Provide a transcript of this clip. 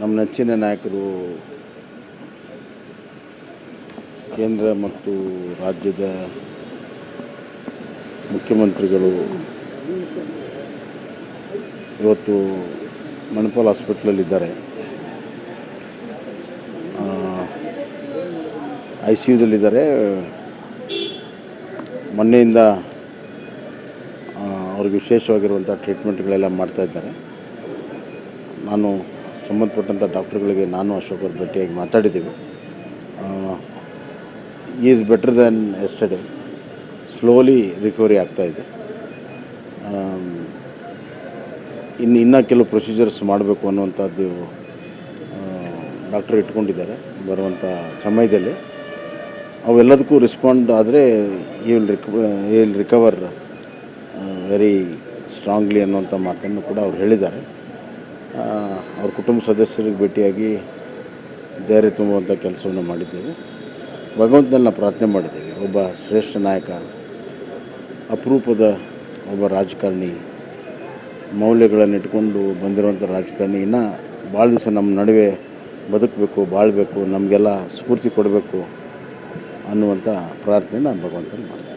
ನಮ್ಮ ನೆಚ್ಚಿನ ನಾಯಕರು ಕೇಂದ್ರ ಮತ್ತು ರಾಜ್ಯದ ಮುಖ್ಯಮಂತ್ರಿಗಳು ಇವತ್ತು ಮಣಿಪಾಲ್ ಹಾಸ್ಪಿಟ್ಲಲ್ಲಿದ್ದಾರೆ. ಐ ಸಿ ಯುದಲ್ಲಿದ್ದಾರೆ. ಮೊನ್ನೆಯಿಂದ ಅವ್ರಿಗೆ ವಿಶೇಷವಾಗಿರುವಂಥ ಟ್ರೀಟ್ಮೆಂಟ್ಗಳೆಲ್ಲ ಮಾಡ್ತಾಯಿದ್ದಾರೆ ನಾನು ಸಂಬಂಧಪಟ್ಟಂಥ ಡಾಕ್ಟ್ರುಗಳಿಗೆ ನಾನು ಅಶೋಕ್ ಅವ್ರು ಭೇಟಿಯಾಗಿ ಮಾತಾಡಿದ್ದೀವಿ. Is better than yesterday slowly recovery ಆಗ್ತಾಯಿದೆ ಇನ್ನು ಇನ್ನೂ ಕೆಲವು ಪ್ರೊಸೀಜರ್ಸ್ ಮಾಡಬೇಕು ಅನ್ನುವಂಥದ್ದು ಡಾಕ್ಟರ್ ಇಟ್ಕೊಂಡಿದ್ದಾರೆ ಬರುವಂಥ ಸಮಯದಲ್ಲಿ. ಅವೆಲ್ಲದಕ್ಕೂ ರೆಸ್ಪಾಂಡ್ ಆದರೆ he will reco will recover very strongly ಅನ್ನುವಂಥ ಮಾತನ್ನು ಕೂಡ ಅವ್ರು ಹೇಳಿದ್ದಾರೆ. ಅವ್ರ ಕುಟುಂಬ ಸದಸ್ಯರಿಗೆ ಭೇಟಿಯಾಗಿ ಧೈರ್ಯ ತುಂಬುವಂಥ ಕೆಲಸವನ್ನು ಮಾಡಿದ್ದೇವೆ. ಭಗವಂತನಲ್ಲಿ ನಾವು ಪ್ರಾರ್ಥನೆ ಮಾಡಿದ್ದೇವೆ. ಒಬ್ಬ ಶ್ರೇಷ್ಠ ನಾಯಕ, ಅಪರೂಪದ ಒಬ್ಬ ರಾಜಕಾರಣಿ, ಮೌಲ್ಯಗಳನ್ನು ಇಟ್ಕೊಂಡು ಬಂದಿರುವಂಥ ರಾಜಕಾರಣಿ, ಇನ್ನೂ ಭಾಳ ದಿವಸ ನಮ್ಮ ನಡುವೆ ಬದುಕಬೇಕು, ಬಾಳಬೇಕು, ನಮಗೆಲ್ಲ ಸ್ಫೂರ್ತಿ ಕೊಡಬೇಕು ಅನ್ನುವಂಥ ಪ್ರಾರ್ಥನೆ ನಾನು ಭಗವಂತನ ಮಾಡ್ತೀನಿ.